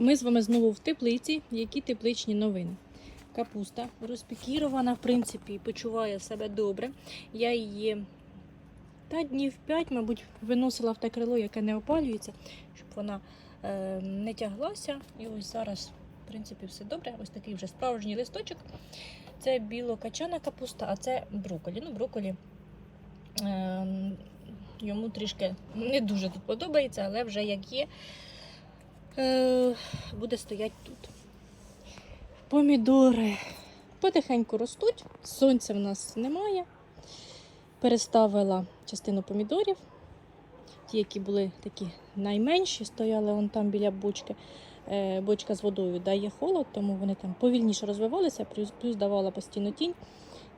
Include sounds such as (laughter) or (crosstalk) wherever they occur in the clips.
Ми з вами знову в теплиці. Які тепличні новини? Капуста розпікірована, в принципі, почуває себе добре. Я її та днів 5, мабуть, виносила в те крило, яке не опалюється, щоб вона е, не тяглася. І ось зараз, в принципі, все добре. Ось такий вже справжній листочок. Це білокачана капуста, а це броколі. Ну, броколі е, йому трішки не дуже тут подобається, але вже як є, буде стояти тут. Помідори потихеньку ростуть, сонця в нас немає. Переставила частину помідорів. Ті, які були такі найменші, стояли вон там біля бочки. Е, Бочка з водою дає холод, тому вони там повільніше розвивалися, плюс, плюс давала постійно тінь.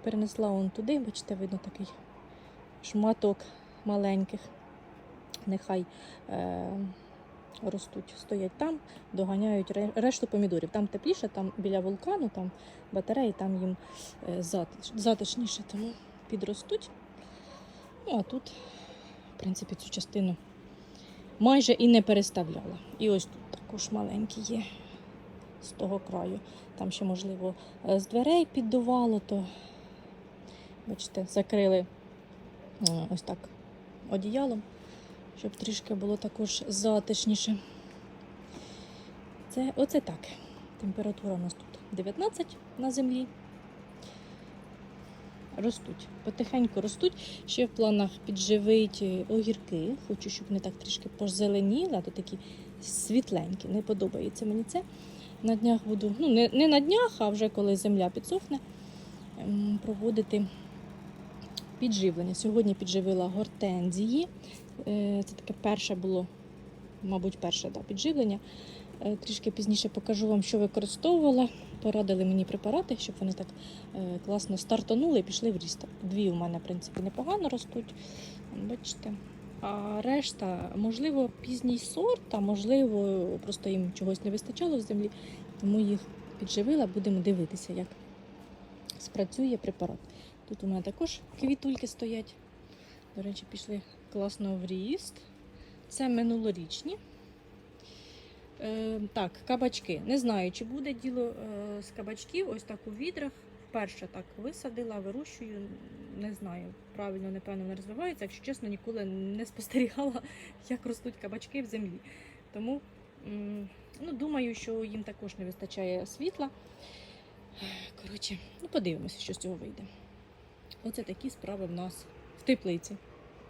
Перенесла вон туди, бачите, видно такий шматок маленьких. Нехай е, ростуть, стоять там, доганяють решту помідорів. Там тепліше, там біля вулкану, там батареї, там їм е, затишніше, тому підростуть. Ну, а тут, в принципі, цю частину майже і не переставляла. І ось тут також маленький є з того краю. Там ще, можливо, е, з дверей піддувало, то, бачите, закрили е, ось так одіялом, щоб трішки було також затишніше. Це оце так. Температура у нас тут 19 на землі. Ростуть, потихеньку ростуть. Ще в планах підживити огірки. Хочу, щоб вони так трішки позеленіли, а то такі світленькі. Не подобається мені це. На днях буду, ну не, не на днях, а вже коли земля підсохне, проводити підживлення. Сьогодні підживила гортензії. Е, Це таке перше було, мабуть, перше да, підживлення. Е, Трішки пізніше покажу вам, що використовувала. Порадили мені препарати, щоб вони так е, класно стартанули і пішли в ріст. Дві у мене, в принципі, непогано ростуть. Бачите. А решта, можливо, пізній сорт, а можливо, просто їм чогось не вистачало в землі, тому їх підживила. Будемо дивитися, як спрацює препарат. Тут у мене також квітульки стоять. До речі, пішли класно в ріст. Це минулорічні. Е, так, кабачки. Не знаю, чи буде діло е, з кабачків, ось так у відрах. Вперше так висадила, вирощую. Не знаю, правильно, непевно, не розвивається. Якщо чесно, ніколи не спостерігала, (laughs) як ростуть кабачки в землі. Тому ну, думаю, що їм також не вистачає світла. Коротше, ну подивимося, що з цього вийде. Оце такі справи в нас в теплиці.